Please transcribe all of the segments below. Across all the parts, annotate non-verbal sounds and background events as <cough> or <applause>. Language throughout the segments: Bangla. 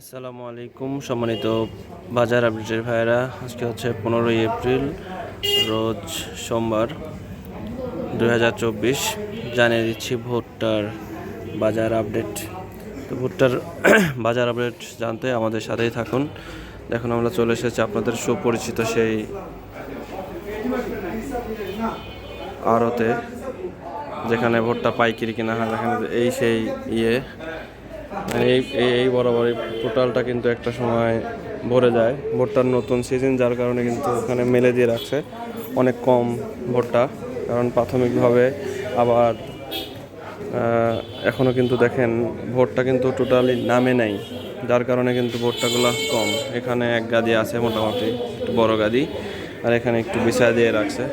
আসসালামু আলাইকুম, সম্মানিত বাজার আপডেটের ভাইয়েরা। আজকে হচ্ছে পনেরোই এপ্রিল, রোজ সোমবার দু হাজার চব্বিশ। জানিয়ে দিচ্ছি ভুট্টার বাজার আপডেট। তো ভুট্টার <clears throat> বাজার আপডেট জানতে আমাদের সাথেই থাকুন। দেখুন আমরা চলে এসেছি আপনাদের সুপরিচিত সেই আড়তে, যেখানে ভুট্টা পাইকারি কিনা হয় এখানে এই সেই ইয়ে। এই, এই- এই বরাবর এই টোটালটা কিন্তু একটা সময় ভরে যায়। ভুট্টার নতুন সিজন যার কারণে কিন্তু ওখানে মেলে দিয়ে রাখছে। অনেক কম ভুট্টা, কারণ প্রাথমিকভাবে আবার এখনও কিন্তু দেখেন ভোটটা কিন্তু টোটালি নামে নাই। যার কারণে কিন্তু ভোটটাগুলো কম। এখানে এক গাদি আছে মোটামুটি, একটু বড় গাদি। আর এখানে একটু বিছায় দিয়ে রাখছে।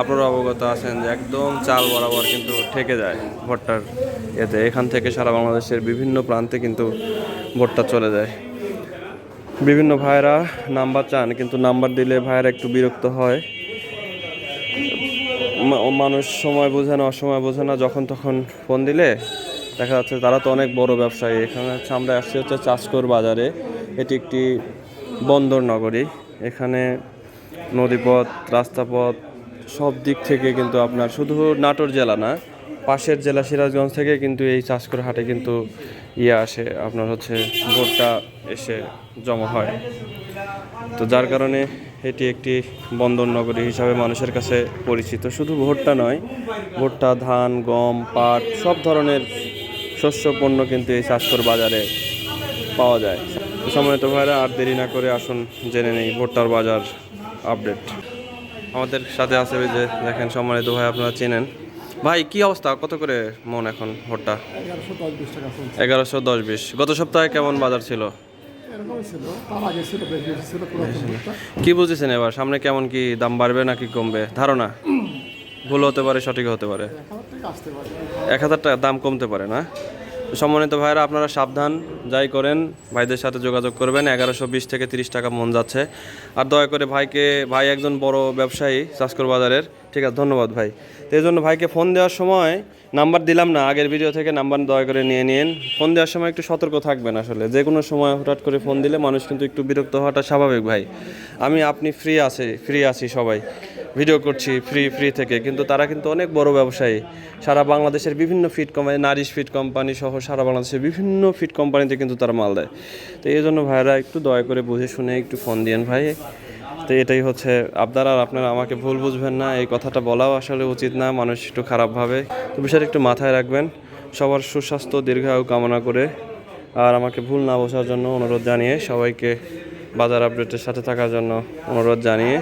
আপনারা অবগত আছেন যে একদম চাল বরাবর কিন্তু ঠেকে যায় ভোটটার এতে। এখান থেকে সারা বাংলাদেশের বিভিন্ন প্রান্তে কিন্তু ভোটটা চলে যায়। বিভিন্ন ভাইয়েরা নাম্বার চান, কিন্তু নাম্বার দিলে ভাইয়েরা একটু বিরক্ত হয়। মানুষ সময় বোঝে না, অসময় বোঝে না, যখন তখন ফোন দিলে দেখা যাচ্ছে তারা তো অনেক বড় ব্যবসায়ী। এখানে হচ্ছে আমরা আসছি হচ্ছে চাষকর বাজারে। এটি একটি বন্দর নগরী। এখানে নদীপথ, রাস্তাপথ, সব দিক থেকে কিন্তু আপনার শুধু নাটোর জেলা না, পাশের জেলা সিরাজগঞ্জ থেকে কিন্তু এই চাষকর হাটে কিন্তু ইয়ে আসে, আপনার হচ্ছে ভোটটা এসে জমা হয়। তো যার কারণে এটি একটি বন্দর নগরী হিসাবে মানুষের কাছে পরিচিত। শুধু ভুট্টা নয়, ভুট্টা, ধান, গম, পাট, সব ধরনের শস্য, পণ্য কিন্তু এই চাষকর বাজারে পাওয়া যায়। তো সম্মানিত ভাইরা আর দেরি না করে আসুন, জেনে নেই ভুট্টার বাজার আপডেট। আমাদের সাথে আছে যে, দেখেন সম্মানিত ভাই, আপনারা চেনেন। ভাই, কি অবস্থা? কত করে মন এখন ভুট্টা? এগারোশো দশ বিশ। গত সপ্তাহে কেমন বাজার ছিল? কি বুঝেছেন এবার? সামনে কেমন কি দাম বাড়বে নাকি কমবে? ধারণা? ভুল হতে পারে, সঠিক হতে পারে। এক হাজার টাকা দাম কমতে পারে না? সম্মানিত ভাইরা আপনারা সাবধান, যাই করেন, ভাইদের সাথে যোগাযোগ করবেন। এগারোশো বিশ থেকে তিরিশ টাকা মন যাচ্ছে। আর দয়া করে ভাইকে, ভাই একজন বড় ব্যবসায়ী চাষকর বাজারের। ঠিক আছে, ধন্যবাদ ভাই। তো এই জন্য ভাইকে ফোন দেওয়ার সময় নাম্বার দিলাম না, আগের ভিডিও থেকে নাম্বার দয়া করে নিয়ে নিন। ফোন দেওয়ার সময় একটু সতর্ক থাকবেন আসলে। যে কোনো সময় হঠাৎ করে ফোন দিলে মানুষ কিন্তু একটু বিরক্ত হওয়াটা স্বাভাবিক ভাই। আমি, আপনি ফ্রি আছে ফ্রি আছি সবাই। ভিডিও করছি ফ্রি ফ্রি থেকে। কিন্তু তারা কিন্তু অনেক বড় ব্যবসায়ী। সারা বাংলাদেশের বিভিন্ন feed company Nourish feed company সহ সারা বাংলাদেশের বিভিন্ন ফিট কোম্পানিতে কিন্তু তারা মাল দেয়। তো এই জন্য ভাইরা একটু দয়া করে বুঝে শুনে একটু ফোন দিয়েন ভাই। তো এটাই হচ্ছে, আপনারা আর আপনারা আমাকে ভুল বুঝবেন না, এই কথাটা বলাও আসলে উচিত না, মানুষ একটু খারাপভাবে তো বিষয়টা একটু মাথায় রাখবেন, সবার সুস্বাস্থ্য, দীর্ঘায়ু কামনা করে। আর আমাকে ভুল না বোঝার জন্য অনুরোধ জানিয়ে সবাইকে বাজার আপডেটের সাথে থাকার জন্য অনুরোধ জানিয়ে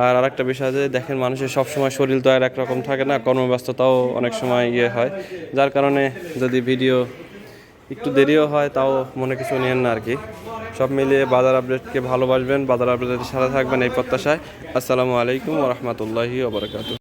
আর আরেকটা বিষয় যে দেখেন মানুষের সবসময় শরীর তো আর একরকম থাকে না, কর্মব্যস্ততাও অনেক সময় ইয়ে হয়। যার কারণে যদি ভিডিও একটু দেরিও হয়, তাও মনে কিছু নিয়েন না আর কি সব মিলিয়ে বাজার আপডেটকে ভালোবাসবেন, বাজার আপডেটের সাথে থাকবেন এই প্রত্যাশায়। আসসালামু আলাইকুম রহমতুল্লাহি ওবরাকাতু